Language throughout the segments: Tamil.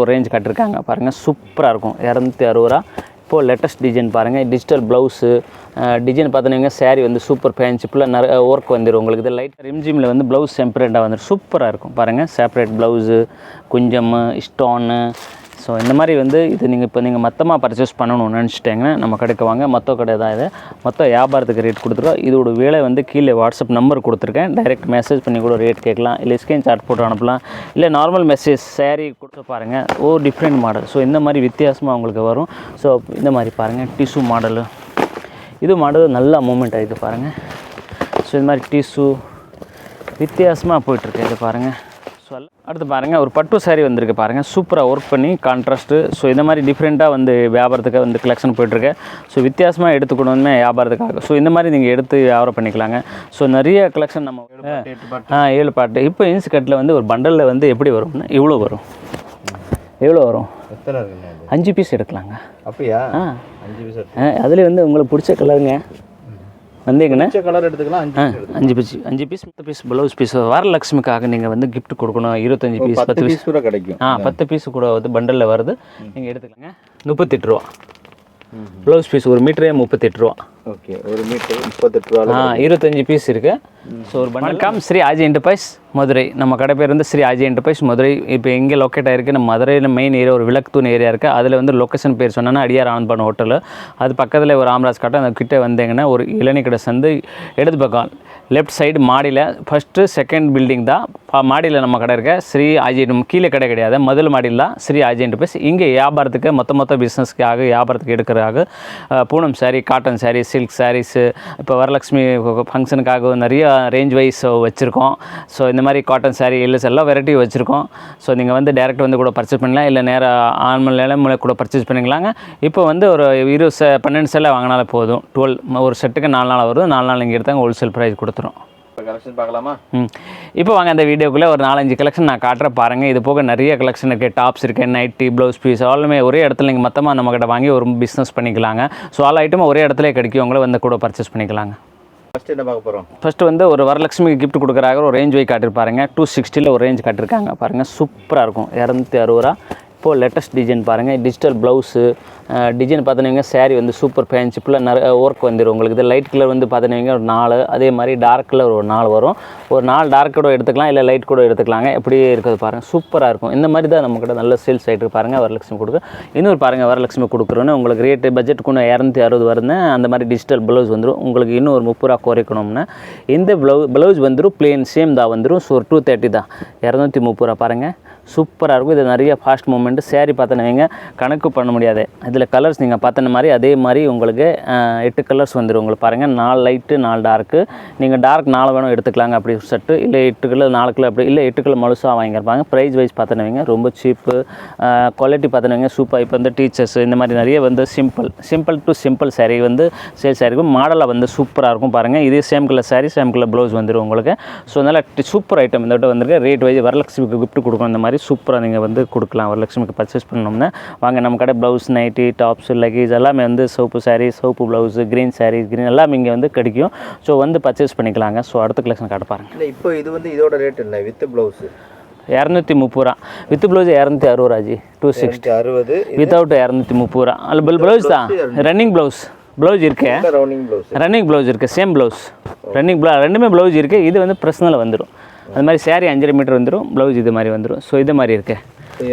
ஒரு ரேஞ்ச் கட்டிருக்காங்க. பாருங்கள் சூப்பராக இருக்கும். இரநூத்தி அறுபது. ரூபா இப்போது லேட்டஸ்ட் டிசைன் பாருங்கள் டிஜிட்டல் ப்ளவுஸு டிசைன் பார்த்தீங்கன்னா saree வந்து சூப்பர் ஃபேன்ஷிப்பில் ஃபுல்லாக நிறைய ஒர்க் வந்துடும் உங்களுக்கு. இது லைட் ரிம்ஜிமில் வந்து ப்ளவுஸ் செப்பரேட்டாக வந்துடும் சூப்பராக இருக்கும். பாருங்கள் செப்பரேட் ப்ளவுஸு குஞ்சம் ஸ்டோனு ஸோ இந்த மாதிரி வந்து இது நீங்கள் இப்போ நீங்கள் மொத்தமாக பர்ச்சேஸ் பண்ணணும்னு நினச்சிட்டிங்கன்னா நம்ம கடைக்கு வாங்க. மொத்த கடை தான் இது. மொத்த வியாபாரத்துக்கு ரேட் கொடுத்துருக்கோம் இதோட விலை வந்து கீழே வாட்ஸ்அப் நம்பர் கொடுத்துருக்கேன். டைரெக்ட் மெசேஜ் பண்ணி கூட ரேட் கேட்கலாம். இல்லை ஸ்கிரீன் சார்ட் போட்டு அனுப்பலாம். இல்லை நார்மல் மெசேஜ் சேரீ கொடுத்து பாருங்கள் ஓ டிஃப்ரெண்ட் மாடல் ஸோ இந்த மாதிரி வித்தியாசமாக உங்களுக்கு வரும். ஸோ இந்த மாதிரி பாருங்கள் டிஷ்யூ மாடலு இது மாடல் நல்லா மூமெண்ட் ஆகிருக்கு பாருங்கள் ஸோ இந்த மாதிரி டிஷ்யூ வித்தியாசமாக போயிட்டுருக்கு இது பாருங்கள் ஸோ அடுத்து பாருங்கள் ஒரு பட்டு saree வந்திருக்கு பாருங்கள் சூப்பராக ஒர்க் பண்ணி கான்ட்ராஸ்ட்டு ஸோ இந்த மாதிரி டிஃப்ரெண்ட்டாக வந்து வியாபாரத்துக்கு வந்து கலெக்ஷன் போயிட்டுருக்கு. ஸோ வித்தியாசமாக எடுத்துக்கணுமே வியாபாரத்துக்காக. ஸோ இந்த மாதிரி நீங்கள் எடுத்து வியாபாரம் பண்ணிக்கலாங்க. ஸோ நிறைய கலெக்ஷன் நம்ம ஆ ஏழு பாட்டு. இப்போ இன்ஸ் கட்டில் வந்து ஒரு பண்டலில் வந்து எப்படி வரும்னா இவ்வளோ வரும். எவ்வளோ வரும்? அஞ்சு பீஸ் எடுக்கலாங்க. அப்படியா? ஆ. அஞ்சு பீஸ் ஆ அதில் வந்து உங்களுக்கு பிடிச்ச கலருங்க வந்தீங்கண்ணே பிடிச்ச கலர் எடுத்துக்கலாம் அஞ்சு பீஸ் அஞ்சு பீஸ் பத்து பீஸ் ப்ளவுஸ் பீஸ் வரலட்சுமிக்காக நீங்கள் வந்து gift கொடுக்கணும். இருபத்தஞ்சி பீஸ் பத்து பீஸ் கூட கிடைக்கும். ஆ பத்து பீஸ் கூட வந்து பண்டலில் வருது. நீங்கள் எடுத்துக்கலாங்க முப்பத்தெட்டு ரூபா. ப்ளவுஸ் பீஸ் ஒரு மீட்டரே முப்பத்தெட்டு ரூபா. ஓகே ஒரு மீட்டர் முப்பத்தெட்டு ரூபா ஆ இருபத்தஞ்சி பீஸ் இருக்கு. ஸோ ஒரு வணக்கம் ஸ்ரீ ஆஜி என்டர்பிரைஸ் மதுரை. நம்ம கடை பேர் வந்து ஸ்ரீ ஆஜி என்டர்பிரைஸ் மதுரை. இப்போ எங்கே லொக்கேட் ஆயிருக்கு நம்ம மதுரையில் மெயின் ஏரியா ஒரு விளக்குத்தூண் ஏரியா இருக்குது அதில் வந்து லொக்கேஷன் பேர் சொன்னோன்னா அடியார் ஆனந்த்பான் ஹோட்டல் அது பக்கத்தில் ஒரு ராமராஜ் காட்டம் அந்த கிட்டே வந்தீங்கன்னா ஒரு இளநீ கடை சந்து இடது பக்கம். லெஃப்ட் சைடு மாடியில் ஃபஸ்ட்டு செகண்ட் பில்டிங் தான். மாடியில் நம்ம கடை இருக்க ஸ்ரீ ஆஜி கீழே கடை கிடையாது. முதல் மாடியில் தான் ஸ்ரீ ஆஜி பேஸ் இங்கே வியாபாரத்துக்கு மொத்த மொத்த பிஸ்னஸ்க்காக வியாபாரத்துக்கு எடுக்கிறதாக பூனம் சாரீ காட்டன் சாரீ சில்க் சாரீஸு இப்போ வரலட்சுமி ஃபங்க்ஷனுக்காக நிறைய ரேஞ்ச் வைஸ் வச்சுருக்கோம். ஸோ இந்த மாதிரி காட்டன் சாரீ எல்எஸ் எல்லாம் வெரைட்டி வச்சுருக்கோம். ஸோ நீங்கள் வந்து டேரெக்ட் வந்து கூட பர்ச்சேஸ் பண்ணலாம். இல்லை நேராக ஆன்மல் மூலம் கூட பர்ச்சேஸ் பண்ணிக்கலாங்க. இப்போ வந்து ஒரு இருபது ச பன்னெண்டு செல்லை வாங்கினாலே போதும். டுவெல் ஒரு செட்டுக்கு நாலு நாள் வரும் நாலு நாள் இங்கே எடுத்தாங்க. ஹோல்சேல் ப்ரைஸ் கொடுத்துரும் இப்போ கலெக்ஷன் பார்க்கலாமா? ம். இப்போ வாங்க அந்த வீடியோக்குள்ளே ஒரு நாலஞ்சு கலெக்ஷன் நான் காட்டுறேன் பாருங்கள் இது போக நிறைய கலெக்ஷன் இருக்குது டாப்ஸ் இருக்குது நைட்டி ப்ளவுஸ் பீஸ் எல்லாமே ஒரே இடத்துல நீங்கள் மொத்தமாக நம்மக்கிட்ட வாங்கி ஒரு பிஸ்னஸ் பண்ணிக்கலாங்க. ஸோ ஆல் ஐட்டமும் ஒரே இடத்துல கிடைக்கும். உங்களை வந்து கூட பர்ச்சேஸ் பண்ணிக்கலாங்க. ஃபர்ஸ்ட் என்ன பார்க்க போகிறோம் ஃபஸ்ட்டு வந்து ஒரு வரலட்சுமிக்கு gift கொடுக்குறாங்க ஒரு ரேஞ்ச் வை காட்டிருப்பாருங்க டூ சிக்ஸ்டியில் ஒரு ரேஞ்ச் காட்டிருக்காங்க பாருங்கள் சூப்பராக இருக்கும். இரநூத்தி அறுபது ரூபா. இப்போது லேட்டஸ்ட் டிசைன் பாருங்கள் டிஜிட்டல் ப்ளவுஸு டிசைன் பார்த்தீங்கன்னா சேரீ வந்து சூப்பர் பேண்ட் ஃபுல்லாக நிறைய ஒர்க் வந்துடும் உங்களுக்கு இது லைட் கலர் வந்து பார்த்தீங்கன்னா ஒரு நாலு அதே மாதிரி டார்க் கலர் ஒரு நாலு வரும். ஒரு நாலு டார்க் கூட எடுத்துக்கலாம் இல்லை லைட் கூட எடுத்துக்கலாங்க. எப்படியே இருக்கிறது பாருங்கள் சூப்பராக இருக்கும். இந்த மாதிரி தான் நம்மக்கிட்ட நல்ல சேல்ஸ் ஆகிட்டு பாருங்கள் வரலட்சுமி கொடுக்க. இன்னொரு பாருங்கள் வரலட்சுமி கொடுக்குறோன்னு உங்களுக்கு ரேட்டு பட்ஜெட்டுக்குன்னு இரநூத்தி அறுபது வருதுன்னு அந்த மாதிரி டிஜிட்டல் ப்ளவுஸ் வந்துடும் உங்களுக்கு இன்னும் ஒரு முப்பது ரூபா குறைக்கணும்னா இந்த ப்ளவு ப்ளவுஸ் வந்துடும் பிளேன் சேம் தான் வந்துடும் ஸோ ஒரு டூ தேர்ட்டி தான். இரநூத்தி முப்பது ரூபா பாருங்கள் சூப்பராக இருக்கும். இது நிறைய ஃபாஸ்ட் மூமெண்ட்டு சேரீ பார்த்தனவங்க கணக்கு பண்ண முடியாது. இதில் கலர்ஸ் நீங்கள் பார்த்தன மாதிரி அதே மாதிரி உங்களுக்கு எட்டு கலர்ஸ் வந்துடும் உங்களுக்கு பாருங்கள் நாலு லைட்டு நாலு டார்க்கு நீங்கள் டார்க் நாலு வேணும் எடுத்துக்கலாங்க அப்படி செட்டு இல்லை எட்டு கலர் நாலு கலர் அப்படி இல்லை எட்டு கலர் முழுசாக வாங்கியிருப்பாங்க. ப்ரைஸ் வைஸ் பார்த்தனவங்க ரொம்ப சீப்பு குவாலிட்டி பார்த்தனவங்க சூப்பர் இப்போ வந்து டீச்சர்ஸ் இந்த மாதிரி நிறைய வந்து simple simple to simple sari வந்து சேல்ஸ் ஆகிருக்கும் மாடலாக வந்து சூப்பராக இருக்கும் பாருங்கள் இதே same colour saree same colour blouse வந்துடும் உங்களுக்கு. ஸோ அதனால் சூப்பர் ஐட்டம் இந்த விட்டு வந்திருக்கு. ரேட் வைஸ் வரலட்சுமிக்கு கிஃப்ட் கொடுக்கணும். இந்த மாதிரி சூப்பராக நீங்கள் வந்து கொடுக்கலாம். வரலட்சுமிக்கு பர்ச்சேஸ் பண்ணோம்னா வாங்க நம்ம கடை ப்ளவுஸ் நைட்டி டாப்ஸ் லக்கேஜ் எல்லாமே வந்து சோப்பு saree சோப்பு ப்ளவுஸு க்ரீன் saree க்ரீன் எல்லாமே இங்கே வந்து கிடைக்கும். ஸோ வந்து பர்ச்சேஸ் பண்ணிக்கலாங்க. ஸோ அடுத்த கலெக்ஷன் காட்ட பாருங்க. இல்லை இப்போ இது வந்து இதோட ரேட் என்ன வித் ப்ளவுஸு இரநூத்தி முப்பது ரூபா. வித் ப்ளவுஸ் இரநூத்தி அறுபது ரூபாஜி டூ சிக்ஸ்டி அறுபது வித்தவுட் இரநூத்தி முப்பது ரூபா. அல்ல பில் ப்ளவுஸ் தான். ரன்னிங் ப்ளவுஸ் ப்ளவுஸ் இருக்கே. ரவுண்டிங் ப்ளவுஸ் ரன்னிங் ப்ளவுஸ் இருக்குது சேம் ப்ளவுஸ் ரன்னிங் ப்ளவு ரெண்டுமே ப்ளவுஸ் இருக்குது இது வந்து பிரச்சனையில் வந்துடும் அது மாதிரி saree அஞ்சரை மீட்டர் வந்துடும் ப்ளவுஸ் இது மாதிரி வந்துடும் ஸோ இது மாதிரி இருக்கு.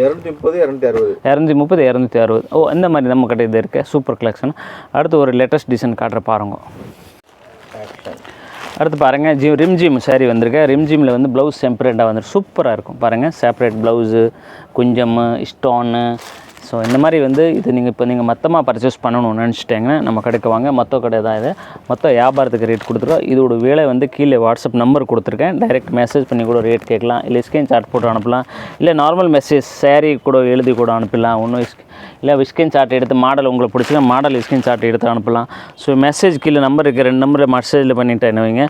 இரநூத்தி முப்பது இரநூத்தி அறுபது. இரநூத்தி முப்பது இரநூத்தி அறுபது. ஓ இந்த மாதிரி நம்ம கிட்ட இது இருக்குது சூப்பர் கலெக்ஷன் அடுத்து ஒரு லேட்டஸ்ட் டிசைன் காட்டுற பாருங்க. அடுத்து பாருங்கள் ஜி ரிம்ஜிம் saree வந்திருக்கு. ரிம்ஜிமில் வந்து ப்ளவுஸ் செப்பரேட்டாக வந்துடும் சூப்பராக இருக்கும். பாருங்கள் செப்பரேட் ப்ளவுஸு குஞ்சம் ஸ்டோனு ஸோ இந்த மாதிரி வந்து இது நீங்கள் இப்போ நீங்கள் மொத்தமாக பர்ச்சேஸ் பண்ணணும்னு நினச்சிட்டிங்கன்னா நம்ம கடைக்கு வாங்க. மொத்த கடை தான் இது. மொத்த வியாபாரத்துக்கு ரேட் கொடுத்துருக்கோம். இதோட விலை வந்து கீழே வாட்ஸ்அப் நம்பர் கொடுத்துருக்கேன். டைரெக்ட் மெசேஜ் பண்ணி கூட ரேட் கேட்கலாம். இல்லை ஸ்கிரீன் சார்ட் போட்டு அனுப்பலாம். இல்லை நார்மல் மெசேஜ் சேரீ கூட எழுதி கூட அனுப்பலாம். ஒன்றும் இல்லை ஸ்கிரீன் சார்ட் எடுத்து மாடல் உங்களுக்கு பிடிச்சிக்க மாடல் ஸ்கிரீன் சார்ட் எடுத்து அனுப்பலாம். ஸோ மெசேஜ் கீழே நம்பர் இருக்குது ரெண்டு நம்பர் மெசேஜில் பண்ணிட்டேன்னு வைங்க.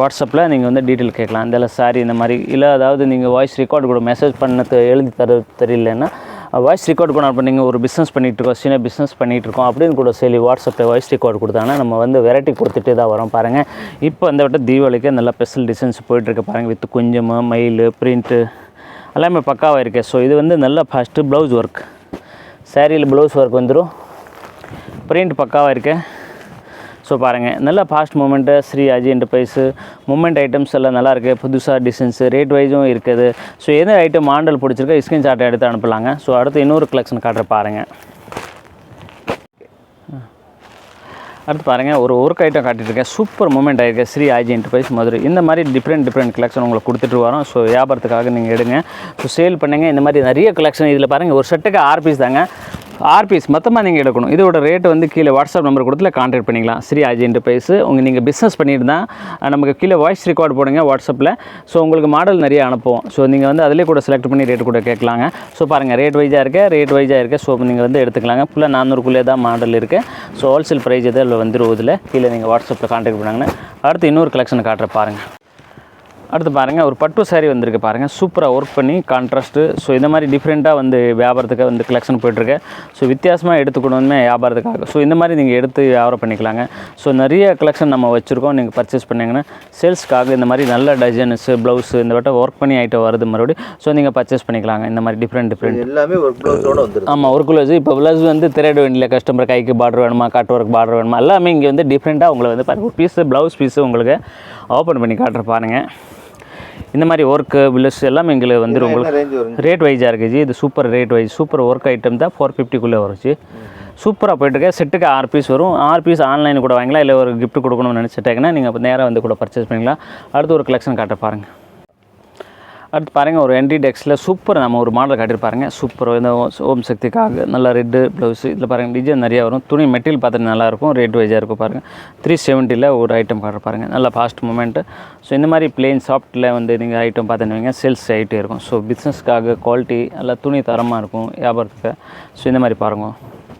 வாட்ஸ்அப்பில் நீங்கள் வந்து டீட்டெயில் கேட்கலாம். இந்த சாரி இந்த மாதிரி. இல்லை அதாவது நீங்கள் வாய்ஸ் ரெக்கார்டு கூட மெசேஜ் பண்ண எழுதி தர தெரியலன்னா வாய்ஸ் ரெக்கார்ட் பண்ண இப்போ நீங்கள் ஒரு பிஸ்னஸ் பண்ணிகிட்டு இருக்கோம் சின்ன பிஸ்னஸ் பண்ணிகிட்ருக்கோம் அப்படின்னு கூட சொல்லி வாட்ஸ்அப்பில் வாய்ஸ் ரெக்கார்ட் கொடுத்தாங்கன்னா நம்ம வந்து வெரைட்டி கொடுத்துட்டே தான் வரோம் பாருங்கள் இப்போ அந்த விட்ட தீபாவளிக்கு நல்லா ஸ்பெஷல் டிசைன்ஸ் போயிட்டுருக்கு பாருங்கள் வித் குஞ்சமாக மயில் பிரிண்ட்டு எல்லாமே பக்காவாக இருக்குது ஸோ இது வந்து நல்ல ஃபஸ்ட்டு ப்ளவுஸ் ஒர்க் சேரீயில் ப்ளவுஸ் ஒர்க் வந்துடும் பிரிண்ட் பக்காவாக இருக்குது ஸோ பாருங்கள் நல்ல fast moment Shri Aji Enterprise moment items எல்லாம் நல்லா இருக்குது புதுசாக டிசைன்ஸு ரேட் வைஸும் இருக்குது. ஸோ எந்த ஐட்டம் மாண்டல் பிடிச்சிருக்கோ ஸ்கிரீன் ஷாட் எடுத்து அனுப்பலாங்க. ஸோ அடுத்து இன்னொரு கலெக்ஷன் காட்டுற பாருங்கள் அடுத்து பாருங்கள் ஒரு ஒர்க் ஐட்டம் காட்டிட்டுருக்கேன் சூப்பர் மூமெண்ட் ஆயிருக்கு. ஸ்ரீ ஆஜி என்டர்பிரைஸ் மதுரை. இந்த மாதிரி டிஃப்ரெண்ட் டிஃப்ரெண்ட் கலெக்ஷன் உங்களுக்கு கொடுத்துட்டு வரோம். ஸோ வியாபாரத்துக்காக நீங்கள் எடுங்க. ஸோ சேல் பண்ணுங்கள் இந்த மாதிரி நிறைய கலெக்ஷன் இதில் பாருங்கள் ஒரு செட்டுக்கு ஆறு பீஸ் தாங்க. ஆர்பிஎஸ் பீஸ் மொத்தமாக நீங்கள் எடுக்கணும். இதோட ரேட் வந்து கீழே வாட்ஸ்அப் நம்பர் கொடுத்துல கான்டாக்ட் பண்ணிக்கலாம். ஸ்ரீ ஐஜி என்டர்பிரைஸ் உங்கள் நீங்கள் பிஸ்னஸ் பண்ணியிருந்தால் நமக்கு கீழே வாய்ஸ் ரெக்கார்ட் போடுங்க வாட்ஸ்அப்பில் ஸோ உங்களுக்கு மாடல் நிறைய அனுப்புவோம். ஸோ நீங்கள் வந்து அதிலே கூட செலக்ட் பண்ணி ரேட் கூட கேட்கலாங்க. ஸோ பாருங்கள் ரேட் வைஸாக இருக்க ரேட் வைஸாக இருக்க. ஸோ நீங்கள் வந்து எடுத்துக்கலாங்க. ஃபுல்லாக நானூறுக்குள்ளே தான் மாடல் இருக்குது ஸோ ஹோல்சேல் ப்ரைஸ் எது அதில் வந்துடும் இதில் கீழே நீங்கள் வாட்ஸ்அப்பில் கான்டாக்ட் பண்ணாங்கன்னா அடுத்து இன்னொரு கலெக்ஷன் காட்டுற பாருங்கள் அடுத்து பாருங்கள் ஒரு பட்டு saree வந்திருக்கு பாருங்கள் சூப்பராக ஒர்க் பண்ணி கான்ட்ராஸ்ட்டு ஸோ இந்த மாதிரி டிஃப்ரெண்ட்டாக வந்து வியாபாரத்துக்கு வந்து கலெக்ஷன் போயிட்டுருக்கு. ஸோ வித்தியாசமாக எடுத்துக்கணுமே வியாபாரத்துக்காக. ஸோ இந்த மாதிரி நீங்கள் எடுத்து வியாபாரம் பண்ணிக்கலாங்க. ஸோ நிறைய கலெக்ஷன் நம்ம வச்சுருக்கோம். நீங்கள் பர்ச்சேஸ் பண்ணிங்கன்னா சேல்ஸ்க்காக இந்த மாதிரி நல்ல டிசைன்ஸு ப்ளவுஸு இந்த வட்டம் ஒர்க் பண்ணி ஐட்டம் வருது மறுபடியும். ஸோ நீங்கள் பர்ச்சேஸ் பண்ணிக்கலாங்க. இந்த மாதிரி டிஃப்ரெண்ட் டிஃப்ரெண்ட் எல்லாமே ஒரு ப்ளவுஸோட ஆமாம் ஒரு ப்ளவுஸ் இப்போ ப்ளவுஸ் வந்து திரையிட வேண்டிய கஸ்டமர் கைக்கு பார்டர் வேணுமா கட் ஒர்க் பார்டர் வேணுமா எல்லாமே இங்கே வந்து டிஃப்ரெண்ட்டாக உங்களை வந்து பாருங்க. ஒரு பீஸு ப்ளவுஸ் பீஸு உங்களுக்கு ஓப்பன் பண்ணி காட்டுற பாருங்க. இந்த மாதிரி ஒர்க்கு பில்லஸ் எல்லாமே எங்களுக்கு வந்துடும் உங்களுக்கு ரேட் வைஸாக இருக்குது ஜி. இது super rate wise super work item தான் ஃபோர் ஃபிஃப்டிக்குள்ளே வருச்சு சூப்பராக போயிட்டுருக்கு செட்டுக்கு ஆறு பீஸ் வரும். ஆறு பீஸ் ஆன்லைன் கூட வாங்கலாம். இல்லை ஒரு gift கொடுக்கணும்னு நினச்சிட்டாங்கன்னா நீங்கள் நேராக வந்து கூட பர்ச்சேஸ் பண்ணிக்கலாம். அடுத்து ஒரு கலெக்ஷன் காட்ட பாருங்கள் அடுத்து பாருங்கள் ஒரு என்டி டெக்ஸில் சூப்பர் நம்ம ஒரு மாடல் காட்டியிருப்பாருங்க சூப்பர் இந்த ஓம் சக்திக்காக நல்ல ரெட்டு ப்ளவுஸ் இதில் பாருங்கள் டிசைன் நிறையா வரும். துணி மெட்டீரியல் பார்த்துட்டு நல்லாயிருக்கும் ரேட் வைஸாக இருக்கும் பாருங்கள் த்ரீ செவன்ட்டியில் ஒரு ஐட்டம் காட்டுப்பாருங்க நல்ல ஃபாஸ்ட் மூமெண்ட்டு ஸோ இந்த மாதிரி பிளெயின் சாஃப்ட்டில் வந்து நீங்கள் ஐட்டம் பார்த்துன்னு வைங்க சேல்ஸ் ஆகிட்டே இருக்கும். ஸோ பிஸ்னஸ்க்காக குவாலிட்டி நல்லா துணி தரமாக இருக்கும் வியாபாரத்துக்கு. ஸோ இந்த மாதிரி பாருங்க.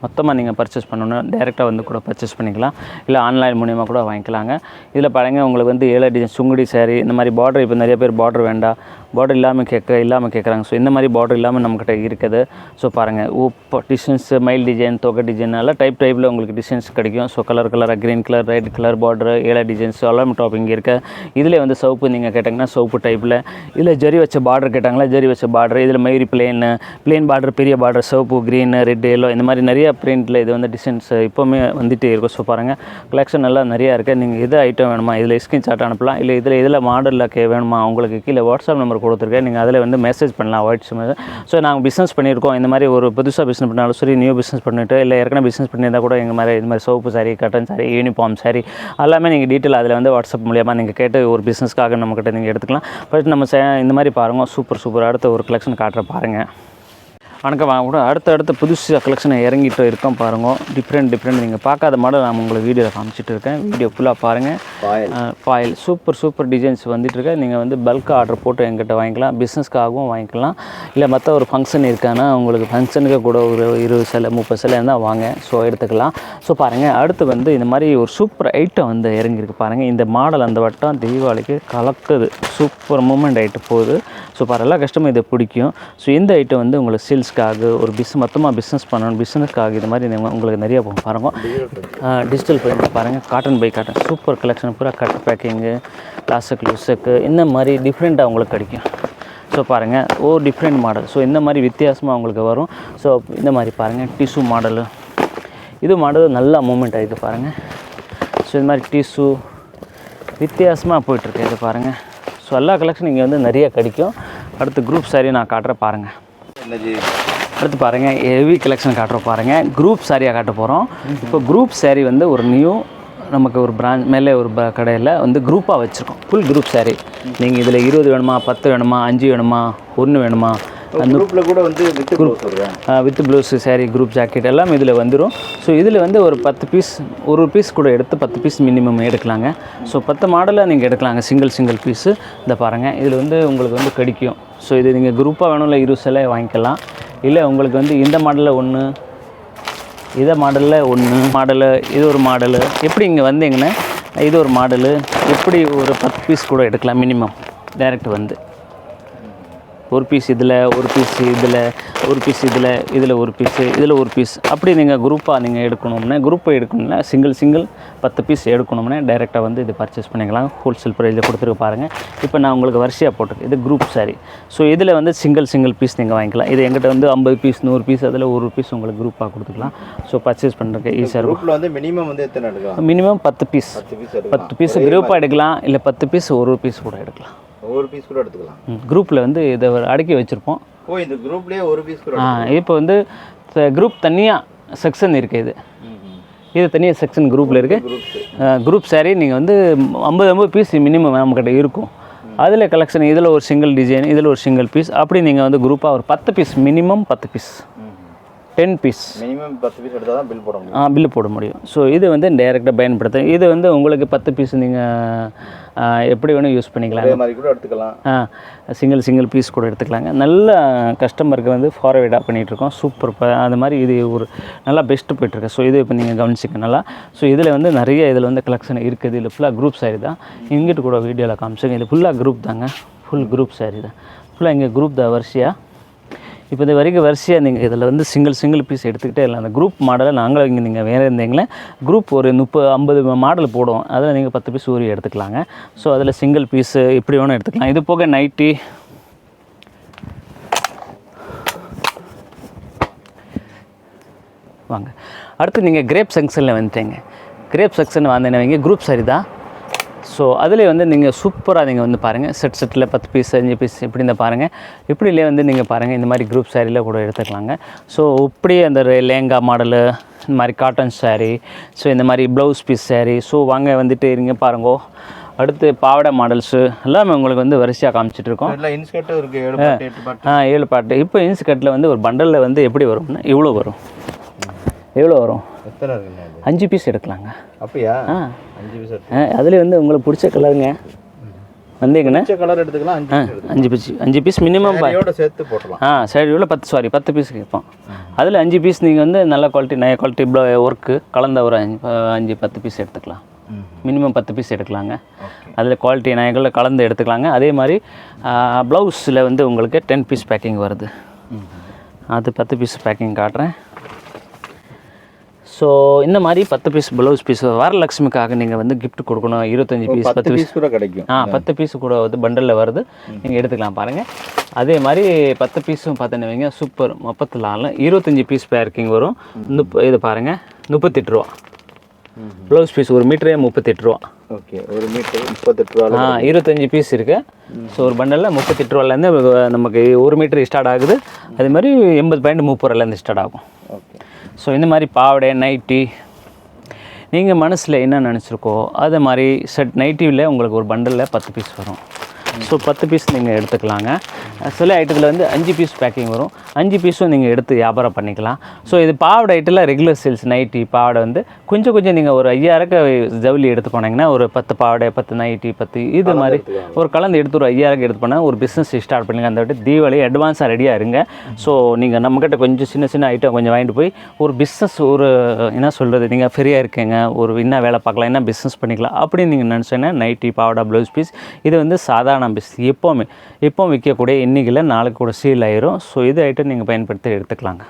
மொத்தமாக நீங்கள் பர்ச்சேஸ் பண்ணணும் டேரெக்டாக வந்து கூட பர்ச்சேஸ் பண்ணிக்கலாம். இல்லை ஆன்லைன் மூலியமாக கூட வாங்கிக்கலாங்க. இதில் பாருங்கள் உங்களுக்கு வந்து ஏழு டிசைன் சுங்குடி சாரி இந்த மாதிரி பார்டர் இப்போ நிறைய பேர் பார்டர் வேண்டாம். பார்டர் இல்லாமல் கேட்க இல்லாமல் கேட்குறாங்க. ஸோ இந்த மாதிரி பார்டர் இல்லாமல் நம்மக்கிட்ட இருக்குது. ஸோ பாருங்கள் உப்பு டிசைன்ஸ் மைல் டிசைன் தொகை டிசைன் எல்லாம் டைப் டைப்பில் உங்களுக்கு டிசைன்ஸ் கிடைக்கும். ஸோ கலர் கலராக green colour red colour border ஏழை டிசைன்ஸ் எல்லாம் டாப் இங்கே இதில் வந்து சவுப்பு நீங்கள் கேட்டிங்கன்னா சவுப்பு டைப்பில் இதில் ஜரி வச்ச பார்டர் கேட்டாங்களா ஜரி வச்ச பார்டர் இதில் மயூரி பிளேன் பிளேன் பார்டர் பெரிய பார்டர் சோப்பு க்ரீன் ரெட் எல்லோ இந்த மாதிரி நிறைய பிரிண்ட்டில் இது வந்து டிசைன்ஸ் இப்போவுமே வந்துகிட்டே இருக்கும். ஸோ பாருங்கள் கலெக்ஷன் நல்லா நிறையா இருக்குது நீங்கள் எது ஐட்டம் வேணுமா இதில் ஸ்கிரீன்ஷாட் அனுப்பலாம். இல்லை இதில் இதில் மாடலில் கே வேணுமா உங்களுக்கு கீழே வாட்ஸ்அப் நம்பர் கொடுத்துருக்கேன். நீங்கள் அதில் வந்து மெசேஜ் பண்ணலாம் வாட்ஸ்அப் ஸோ நாங்கள் பிஸ்னஸ் பண்ணியிருக்கோம். இந்த மாதிரி ஒரு புதுசாக பிஸ்னஸ் பண்ணாலும் சரி நியூ பிஸ்னஸ் பண்ணிட்டு இல்லை ஏற்கனவே பிஸ்னஸ் பண்ணியிருந்தால் கூட எங்கள் மாதிரி இந்த மாதிரி சோப்பு சாரி கட்டன் சாரி யூனிஃபார்ம் சாரி எல்லாமே நீங்கள் டீட்டெயில் அதில் வந்து வாட்ஸ்அப் மூலியமாக நீங்கள் கேட்டு ஒரு பிஸ்னஸ்க்காக நம்மக்கிட்ட நீங்கள் எடுத்துக்கலாம். பட் நம்ம சே- இந்த மாதிரி பாருங்கள் சூப்பர் சூப்பர் அடுத்த ஒரு கலெக்ஷன் காட்டுற பாருங்கள் வணக்கம். வாங்க கூட அடுத்த அடுத்த புதுசு கலெக்ஷனை இறங்கிட்டு இருக்கோம் பாருங்க. டிஃப்ரெண்ட் டிஃப்ரெண்ட் நீங்கள் பார்க்காத மாடல் நான் உங்களுக்கு வீடியோவில் காமிச்சிட்டு இருக்கேன். வீடியோ ஃபுல்லாக பாருங்கள் Payal foil super super designs வந்துட்டு இருக்கு நீங்கள் வந்து பல்க் ஆர்டர் போட்டு எங்கிட்ட வாங்கிக்கலாம். பிஸ்னஸ்க்காகவும் வாங்கிக்கலாம். இல்லை மற்ற ஒரு ஃபங்க்ஷன் இருக்கான்னா உங்களுக்கு ஃபங்க்ஷனுக்கு கூட ஒரு இருபது சிலை முப்பது சிலை இருந்தால் வாங்க. ஸோ எடுத்துக்கலாம். ஸோ பாருங்கள் அடுத்து வந்து இந்த மாதிரி ஒரு சூப்பர் ஐட்டம் வந்து இறங்கியிருக்கு. பாருங்கள் இந்த மாடல் அந்த வட்டம் தீபாவளிக்கு கலக்குது. சூப்பர் மூமெண்ட் ஐட்டம் போகுது. ஸோ பாரு எல்லா கஷ்டமும் இதை பிடிக்கும். ஸோ இந்த ஐட்டம் வந்து உங்களுக்கு சேல்ஸ்க்காக ஒரு பிஸ் மொத்தமாக பிஸ்னஸ் பண்ணணும். பிஸ்னஸ்க்காக இது மாதிரி உங்களுக்கு நிறைய போகும். பாருங்க. டிஜிட்டல் பிரிண்ட் பாருங்கள் cotton by cotton super collection பூரா கட் பேக்கிங்கு லாசக் லுசக்கு இந்த மாதிரி டிஃப்ரெண்ட்டாக உங்களுக்கு கிடைக்கும். ஸோ பாருங்கள் ஓ டிஃப்ரெண்ட் மாடல் ஸோ இந்த மாதிரி வித்தியாசமாக உங்களுக்கு வரும். ஸோ இந்த மாதிரி பாருங்கள் டிஷ்யூ மாடலு இது மாடல் நல்லா மூமெண்ட் ஆகிருக்கு பாருங்கள் ஸோ இது மாதிரி டிஷ்யூ வித்தியாசமாக போயிட்டுருக்கு இது பாருங்கள் ஸோ எல்லா கலெக்ஷன் இங்கே வந்து நிறைய கிடைக்கும். அடுத்து குரூப் saree நான் காட்டுறேன் பாருங்கள் அடுத்து பாருங்கள் ஹெவி கலெக்ஷன் காட்டுறோம் பாருங்கள் குரூப் சாரியாக காட்ட போகிறோம் இப்போ குரூப் saree வந்து ஒரு நியூ நமக்கு ஒரு பிரான்ச் மேலே ஒரு ப கடையில் வந்து குரூப்பாக வச்சுருக்கோம். Full group saree. நீங்கள் இதில் இருபது வேணுமா பத்து வேணுமா அஞ்சு வேணுமா ஒன்று வேணுமா குரூப்ல கூட வந்து வருவேன் with blouse saree group jacket எல்லாம் இதில் வந்துடும் ஸோ இதில் வந்து ஒரு பத்து பீஸ் ஒரு பீஸ் கூட எடுத்து பத்து பீஸ் மினிமம் எடுக்கலாங்க. ஸோ பத்து மாடலில் நீங்கள் எடுக்கலாங்க சிங்கிள் சிங்கிள் பீஸு இந்த பாருங்கள் இதில் வந்து உங்களுக்கு வந்து கிடைக்கும். ஸோ இது நீங்கள் குரூப்பாக வேணும் இல்லை இருபது சிலை வாங்கிக்கலாம். இல்லை உங்களுக்கு வந்து இந்த மாடலில் ஒன்று இதை மாடலில் ஒன்று மாடலு இது ஒரு மாடலு எப்படி இங்கே வந்தீங்கன்னா இது ஒரு மாடலு எப்படி ஒரு பத்து பீஸ் கூட எடுக்கலாம் மினிமம் டேரெக்ட் வந்து. ஒரு பீஸ் இதில் ஒரு பீஸ் இதில் ஒரு பீஸ் இதில் இதில் ஒரு பீஸு இதில் ஒரு பீஸ் அப்படி நீங்கள் குரூப்பாக நீங்கள் எடுக்கணும்னா குரூப்பை எடுக்கணும்னா சிங்கிள் சிங்கிள் பத்து பீஸ் எடுக்கணும்னா டைரெக்டாக வந்து இது பர்ச்சேஸ் பண்ணிக்கலாம். ஹோல்சேல் ப்ரைஸில் கொடுத்துருக்கு பாருங்கள் இப்போ நான் உங்களுக்கு வரிசையாக போட்டிருக்கேன் இது குரூப் saree. ஸோ இதில் வந்து சிங்கிள் சிங்கிள் பீஸ் நீங்கள் வாங்கிக்கலாம். இது எங்கிட்ட வந்து ஐம்பது பீஸ் நூறு பீஸ் அதில் ஒரு பீஸ் உங்களுக்கு குரூப்பாக கொடுத்துக்கலாம். ஸோ பர்ச்சேஸ் பண்ணுறதுக்கு ஈஸியாக இருக்கும். குரூப்ல வந்து மினிமம் வந்து எத்தனை எடுக்கலாம்? மினிமம் பத்து பீஸ் பத்து பீஸ் குரூப்பாக எடுக்கலாம். இல்லை பத்து பீஸ் ஒரு பீஸ் கூட எடுக்கலாம். ஒவ்வொரு பீஸ் கூட எடுத்துக்கலாம். குரூப்பில் வந்து இதை அடுக்கி வச்சுருப்போம். ஓ இந்த குரூப்லயே ஒரு பீஸ் கூட ஆ இப்போ வந்து குரூப் தனியாக செக்ஷன் இருக்குது இது. இது தனியாக செக்ஷன் குரூப்பில் இருக்குது குரூப் saree நீங்கள் வந்து ஐம்பது ஐம்பது பீஸ் மினிமம் நம்மக்கிட்ட இருக்கும். அதில் கலெக்ஷன் இதில் ஒரு சிங்கிள் டிசைன் இதில் ஒரு சிங்கிள் பீஸ் அப்படி நீங்கள் வந்து குரூப்பாக ஒரு பத்து பீஸ் மினிமம் பத்து பீஸ் டென் பீஸ் மினிமம் பத்து பீஸ் எடுத்தால் தான் பில் போட முடியும். பில்லு போட முடியும். ஸோ இது வந்து டைரெக்டாக பயன்படுத்த இது வந்து உங்களுக்கு பத்து பீஸ் நீங்கள் எப்படி வேணும் யூஸ் பண்ணிக்கலாம் அதே மாதிரி கூட எடுத்துக்கலாம். சிங்கிள் சிங்கிள் பீஸ் கூட எடுத்துக்கலாங்க. நல்ல கஸ்டமருக்கு வந்து ஃபார்வேர்டாக பண்ணிகிட்ருக்கோம் சூப்பர் அந்த மாதிரி இது ஒரு நல்லா பெஸ்ட்டு போயிட்டுருக்கு. ஸோ இது இப்போ நீங்கள் கவனிச்சிக்க நல்லா. ஸோ இதில் வந்து நிறைய இதில் வந்து கலெக்ஷன் இருக்குது. இதில் ஃபுல்லாக குரூப் saree தான். இங்கிட்டு கூட வீடியோவில் காமிச்சுங்க இது ஃபுல்லாக குரூப் தாங்க. ஃபுல் குரூப் saree தான். ஃபுல்லாக இங்கே குரூப் தான் வரிசையாக இப்போ இது வரைக்கும் வரிசையாக நீங்கள் இதில் வந்து சிங்கிள் சிங்கிள் பீஸ் எடுத்துக்கிட்டே இல்லை. அந்த குரூப் மாடலை நாங்களும் இங்கே நீங்கள் வேறு இருந்தீங்களே குரூப் ஒரு முப்பது ஐம்பது மாடல் போடுவோம். அதில் நீங்கள் பத்து பீஸ் ஊறி எடுத்துக்கலாங்க. ஸோ அதில் சிங்கிள் பீஸு இப்படி வேணும் எடுத்துக்கலாம். இது போக நைட்டி வாங்க. அடுத்து நீங்கள் கிரேப் செக்ஷனில் வந்துட்டீங்க. கிரேப் செக்ஷன் வைங்க குரூப் சரி தான் ஸோ அதில் வந்து நீங்கள் சூப்பராக நீங்கள் வந்து பாருங்கள் செட் செட்டில் பத்து பீஸ் அஞ்சு பீஸ் இப்படி இந்த பாருங்கள் இப்படிலே வந்து நீங்கள் பாருங்கள் இந்த மாதிரி குரூப் சாரியில் கூட எடுத்துக்கலாங்க. ஸோ இப்படி அந்த லேங்கா மாடலு இந்த மாதிரி காட்டன் saree ஸோ இந்த மாதிரி ப்ளவுஸ் பீஸ் saree ஸோ வாங்க வந்துட்டு இருங்க பாருங்கோ. அடுத்து பாவாடை மாடல்ஸு எல்லாமே உங்களுக்கு வந்து வரிசையாக காமிச்சிட்டு இருக்கோம். இன்ஸ்கர்ட்டும் இருக்கு ஏழு பாட்டு எட்டு பாட்டு. ஆ ஏழு பாட்டு. இப்போ இன்ஸ்கர்ட்டில் வந்து ஒரு பண்டலில் வந்து எப்படி வரும்னா இவ்வளோ வரும். எவ்வளோ வரும்? அஞ்சு பீஸ் எடுக்கலாங்க. அப்படியா? ஆ. அஞ்சு பீஸ் அதில் வந்து உங்களுக்கு பிடிச்ச கலருங்க பிடிச்ச கலர் எடுத்துக்கலாம் அஞ்சு பீஸ் அஞ்சு பீஸ் மினிமம் சாரியோட சேர்த்து போட்டலாம் ஆ சரி இவ்வளோ பத்து சாரி பத்து பீஸ் கேட்போம் அதில் அஞ்சு பீஸ் நீங்கள் வந்து நல்ல குவாலிட்டி நிறைய குவாலிட்டி இவ்வளோ ஒர்க்கு கலந்த ஒரு அஞ்சு அஞ்சு பத்து பீஸ் எடுத்துக்கலாம். மினிமம் பத்து பீஸ் எடுக்கலாங்க. அதில் குவாலிட்டி நகைகளில் கலந்து எடுத்துக்கலாங்க. அதே மாதிரி ப்ளவுஸில் வந்து உங்களுக்கு டென் பீஸ் பேக்கிங் வருது. அது பத்து பீஸ் பேக்கிங் காட்டுறேன். ஸோ இந்த மாதிரி பத்து பீஸ் ப்ளவுஸ் பீஸ் வரலட்சுமிக்காக நீங்கள் வந்து gift கொடுக்கணும். இருபத்தஞ்சி பீஸ் பத்து பீஸ் கூட கிடைக்கும். ஆ பத்து பீஸ் கூட வந்து பண்டலில் வருது. நீங்கள் எடுத்துக்கலாம் பாருங்கள் அதே மாதிரி பத்து பீஸும் பார்த்தீங்கன்னு வைங்க சூப்பர் முப்பத்தி நாலு இருபத்தஞ்சி பீஸ் பேக்கிங் வரும். முப்ப இது பாருங்கள் முப்பத்தெட்டு ரூபா. ப்ளவுஸ் பீஸ் ஒரு மீட்டரே முப்பத்தெட்டு ரூபா. ஓகே ஒரு மீட்டர் முப்பத்தெட்டு ரூபா ஆ இருபத்தஞ்சி பீஸ் இருக்குது ஸோ ஒரு பண்டலில் முப்பத்தெட்டு ரூபாலேருந்து நமக்கு ஒரு மீட்டர் ஸ்டார்ட் ஆகுது. அதே மாதிரி எண்பது பாயிண்ட் முப்பது ரூபாலேருந்து ஸ்டார்ட் ஆகும். ஓகே. ஸோ இந்த மாதிரி பாவாடை நைட்டி நீங்கள் மனசில் என்ன நினச்சிருக்கோ அதை மாதிரி செட் நைட்டியில் உங்களுக்கு ஒரு பண்டலில் பத்து பீஸ் வரும். ஸோ பத்து பீஸ் நீங்கள் எடுத்துக்கலாங்க. சில ஐட்டத்தில் வந்து அஞ்சு பீஸ் பேக்கிங் வரும். அஞ்சு பீஸும் நீங்கள் எடுத்து வியாபாரம் பண்ணிக்கலாம். ஸோ இது பாவாடை ஐட்டில் ரெகுலர் சேல்ஸ் நைட்டி பாவாடை வந்து கொஞ்சம் கொஞ்சம் நீங்கள் ஒரு ஐயாயிரக்கு ஜவுளி எடுத்து போனீங்கன்னா ஒரு பத்து பாவாடை பத்து நைட்டி பத்து இது மாதிரி ஒரு கலந்து எடுத்து ஒரு ஐயாயிரம் எடுத்து போனால் ஒரு பிஸ்னஸ் ஸ்டார்ட் பண்ணுங்க அந்த விட்டு தீபாவளி அட்வான்ஸாக ரெடியாக இருங்க. ஸோ நீங்கள் நம்மக்கிட்ட கொஞ்சம் சின்ன சின்ன ஐட்டம் கொஞ்சம் வாங்கிட்டு போய் ஒரு பிஸ்னஸ் ஒரு என்ன சொல்கிறது நீங்கள் ஃப்ரீயாக இருக்கீங்க ஒரு என்ன வேலை பார்க்கலாம் என்ன பிஸ்னஸ் பண்ணிக்கலாம் அப்படின்னு நீங்கள் நினச்சேன்னா நைட்டி பாவாடா ப்ளவுஸ் பீஸ் இது வந்து சாதாரண பிஸ்னஸ் எப்போவுமே இப்போ விற்கக்கூடிய இன்றைக்கில் நாளைக்கு கூட சீல் ஆயிரும். ஸோ இது ஐட்டம் நீங்கள் பயன்படுத்தி எடுத்துக்கலாங்க.